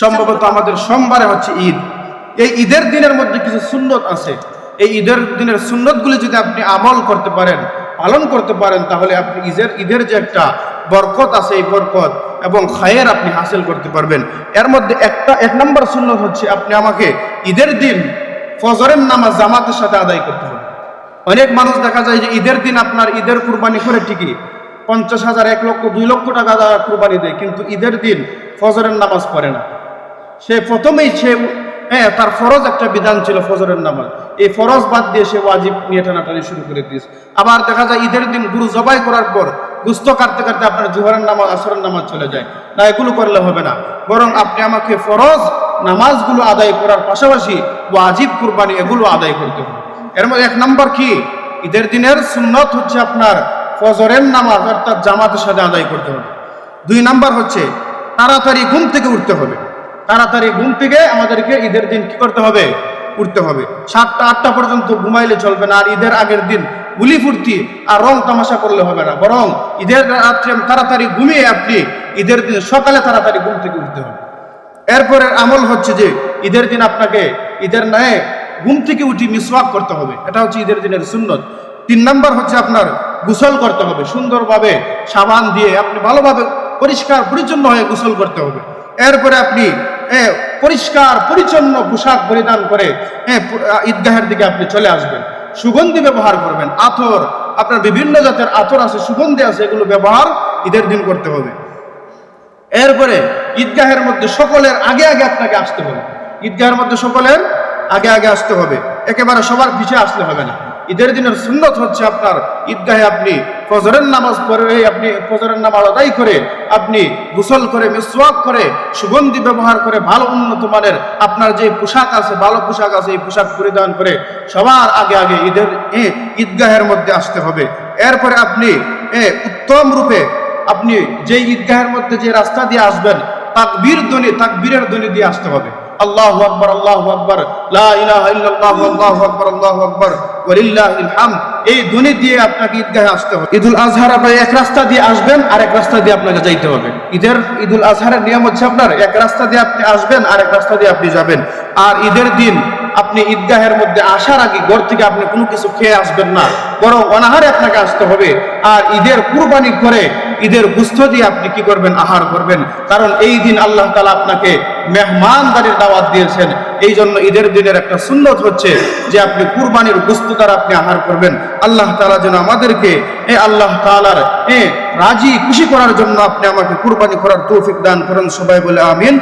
সম্ভবত আমাদের সোমবারে হচ্ছে ঈদ। এই ঈদের দিনের মধ্যে কিছু সুন্নত আছে। এই ঈদের দিনের সুন্নতগুলি যদি আপনি আমল করতে পারেন, পালন করতে পারেন, তাহলে আপনি ঈদের ঈদের যে একটা বরকত আছে এই বরকত এবং খায়ের আপনি হাসিল করতে পারবেন। এর মধ্যে একটা, এক নম্বর সুন্নত হচ্ছে আপনি আমাকে ঈদের দিন ফজরের নামাজ জামাতের সাথে আদায় করতে হবে। অনেক মানুষ দেখা যায় যে ঈদের দিন আপনার ঈদের কুরবানি করে ঠিকই, পঞ্চাশ হাজার, এক লক্ষ, দুই লক্ষ টাকা কুরবানি দেয়, কিন্তু ঈদের দিন ফজরের নামাজ পড়ে না। সে প্রথমেই সে হ্যাঁ তার ফরজ একটা বিধান ছিল ফজরের নামাজ। এই ফরজ বাদ দিয়ে সে ওয়াজিব নিয়ে টানাটানি শুরু করে দিয়েছে। আবার দেখা যায় ঈদের দিন গুরু জবাই করার পর গুস্ত কাটতে কাটতে আপনার জোহরের নামাজ, আসরের নামাজ চলে যায়। না, এগুলো করলে হবে না। বরং আপনি আমাকে ফরজ নামাজগুলো আদায় করার পাশাপাশি ওয়াজিব কুরবানি এগুলো আদায় করতে হবে। এর মধ্যে এক নম্বর কি? ঈদের দিনের সুন্নত হচ্ছে আপনার ফজরের নামাজ অর্থাৎ জামাতের সাথে আদায় করতে হবে। দুই নাম্বার হচ্ছে তাড়াতাড়ি ঘুম থেকে উঠতে হবে। তাড়াতাড়ি ঘুম থেকে আমাদেরকে ঈদের দিন কি করতে হবে? উঠতে হবে। সাতটা, আটটা পর্যন্ত ঘুমাইলে চলবে না, আর ঈদের আগের দিন গুলি ফুর্তি আর রং তামাশা করলে হবে না। বরং ঈদের রাত্রে তাড়াতাড়ি ঘুমিয়ে আপনি ঈদের দিন সকালে তাড়াতাড়ি ঘুম থেকে উঠতে হবে। এরপরে আমল হচ্ছে যে, ঈদের দিন আপনাকে ঈদের নয় ঘুম থেকে উঠি মিসওয়াক করতে হবে। এটা হচ্ছে ঈদের দিনের সুন্নত। তিন নম্বর হচ্ছে আপনার গোসল করতে হবে। সুন্দরভাবে সাবান দিয়ে আপনি ভালোভাবে পরিষ্কার পরিচ্ছন্ন হয়ে গোসল করতে হবে। এরপরে আপনি পরিষ্কার, পরিচ্ছন্ন পোশাক পরিধান করে ঈদগাহের দিকে আপনি চলে আসবেন। সুগন্ধি ব্যবহার করবেন আতর আপনার বিভিন্ন জাতের আতর আছে, সুগন্ধি আছে, এগুলো ব্যবহার ঈদের দিন করতে হবে। এরপরে, ঈদগাহের মধ্যে সকলের আগে আগে আপনাকে আসতে হবে। ঈদগাহের মধ্যে সকলের আগে আগে আসতে হবে। একেবারে সবার পিছিয়ে আসতে হবে না। ঈদের দিনের সুন্নত হচ্ছে আপনার ঈদগাহে আপনি ফজরের নামাজ পড়ে আপনি ফজরের নামাজ আদায় করে আপনি গোসল করে, মিসওয়াক করে, সুগন্ধি ব্যবহার করে, ভালো উন্নত মানের আপনার যে পোশাক আছে, ভালো পোশাক আছে, এই পোশাক পরিধান করে সবার আগে আগে ঈদের ঈদগাহের মধ্যে আসতে হবে। এরপরে আপনি উত্তম রূপে আপনি যে ঈদগাহের মধ্যে যে রাস্তা দিয়ে আসবেন, তাকবীর ধ্বনি, তাকবীরের ধ্বনি দিয়ে আসতে হবে। আল্লাহু আকবার আল্লাহু আকবার এই দিয়ে আপনাকে আসতে হবে। ঈদুল আজহার এক রাস্তা দিয়ে আসবেন আর এক রাস্তা দিয়ে আপনাকে যাইতে হবে। ঈদের, ঈদুল আজহারের নিয়ম হচ্ছে আপনার, এক রাস্তা দিয়ে আপনি আসবেন আর এক রাস্তা দিয়ে আপনি যাবেন। আর ঈদের দিন আপনি ঈদগাহের মধ্যে আসার আগে ঘর থেকে আপনি কোনো কিছু খেয়ে আসবেন না, বরং অনাহারে আপনাকে আসতে হবে। আর ঈদের কুরবানি করে ঈদের গুস্থ দিয়ে আপনি কি করবেন? আহার করবেন। কারণ এই দিন আল্লাহ তালা আপনাকে মেহমানদারির দাওয়াত দিয়েছেন। এই জন্য ঈদের দিনের একটা সুন্দর হচ্ছে যে আপনি কুরবানির গুস্ত দ্বারা আপনি আহার করবেন। আল্লাহ তালা যেন আমাদেরকে, এ আল্লাহ তালার এ রাজি খুশি করার জন্য আপনি আমাকে কুরবানি করার তৌফিক দান করেন। সবাই বলে আমিন।